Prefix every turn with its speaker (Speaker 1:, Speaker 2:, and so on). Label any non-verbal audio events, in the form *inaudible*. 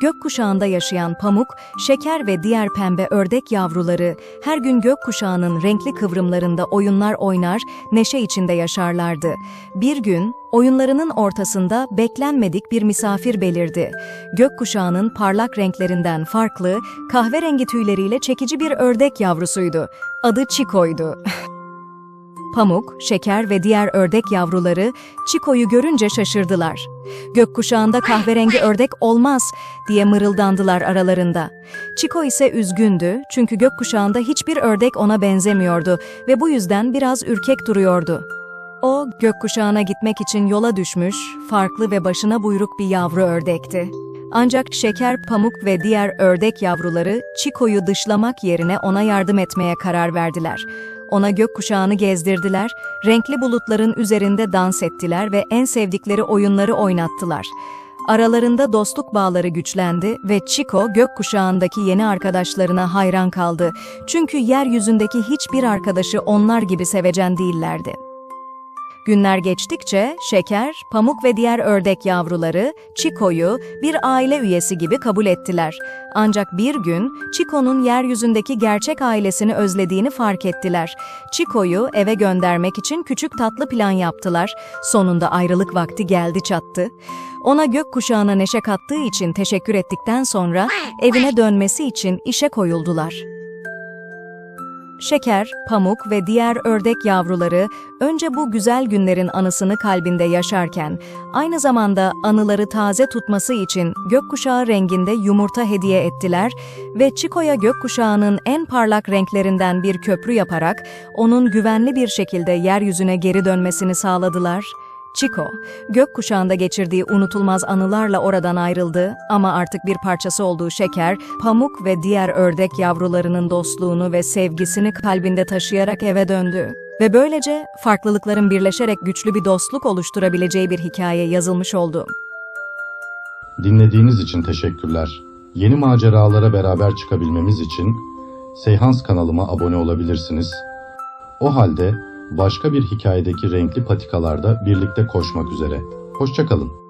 Speaker 1: gökkuşağında yaşayan pamuk, şeker ve diğer pembe ördek yavruları her gün gökkuşağının renkli kıvrımlarında oyunlar oynar, neşe içinde yaşarlardı. Bir gün oyunlarının ortasında beklenmedik bir misafir belirdi. Gökkuşağının parlak renklerinden farklı, kahverengi tüyleriyle çekici bir ördek yavrusuydu. Adı Çiko'ydu. *laughs* Pamuk, Şeker ve diğer ördek yavruları Çiko'yu görünce şaşırdılar. Gökkuşağında kahverengi ördek olmaz diye mırıldandılar aralarında. Çiko ise üzgündü çünkü gökkuşağında hiçbir ördek ona benzemiyordu ve bu yüzden biraz ürkek duruyordu. O, gökkuşağına gitmek için yola düşmüş, farklı ve başına buyruk bir yavru ördekti. Ancak Şeker, Pamuk ve diğer ördek yavruları Çiko'yu dışlamak yerine ona yardım etmeye karar verdiler. Ona gökkuşağını gezdirdiler, renkli bulutların üzerinde dans ettiler ve en sevdikleri oyunları oynattılar. Aralarında dostluk bağları güçlendi ve Chico gökkuşağındaki yeni arkadaşlarına hayran kaldı. Çünkü yeryüzündeki hiçbir arkadaşı onlar gibi sevecen değillerdi. Günler geçtikçe Şeker, Pamuk ve diğer ördek yavruları Chico'yu bir aile üyesi gibi kabul ettiler. Ancak bir gün Chico'nun yeryüzündeki gerçek ailesini özlediğini fark ettiler. Chico'yu eve göndermek için küçük tatlı plan yaptılar. Sonunda ayrılık vakti geldi çattı. Ona gökkuşağına neşe kattığı için teşekkür ettikten sonra evine dönmesi için işe koyuldular. Şeker, Pamuk ve diğer ördek yavruları önce bu güzel günlerin anısını kalbinde yaşarken, aynı zamanda anıları taze tutması için gökkuşağı renginde yumurta hediye ettiler ve Çiko'ya gökkuşağının en parlak renklerinden bir köprü yaparak onun güvenli bir şekilde yeryüzüne geri dönmesini sağladılar. Chico, gökkuşağında geçirdiği unutulmaz anılarla oradan ayrıldı ama artık bir parçası olduğu şeker, pamuk ve diğer ördek yavrularının dostluğunu ve sevgisini kalbinde taşıyarak eve döndü. Ve böylece farklılıkların birleşerek güçlü bir dostluk oluşturabileceği bir hikaye yazılmış oldu.
Speaker 2: Dinlediğiniz için teşekkürler. Yeni maceralara beraber çıkabilmemiz için Seyhans kanalıma abone olabilirsiniz. O halde başka bir hikayedeki renkli patikalarda birlikte koşmak üzere. Hoşçakalın.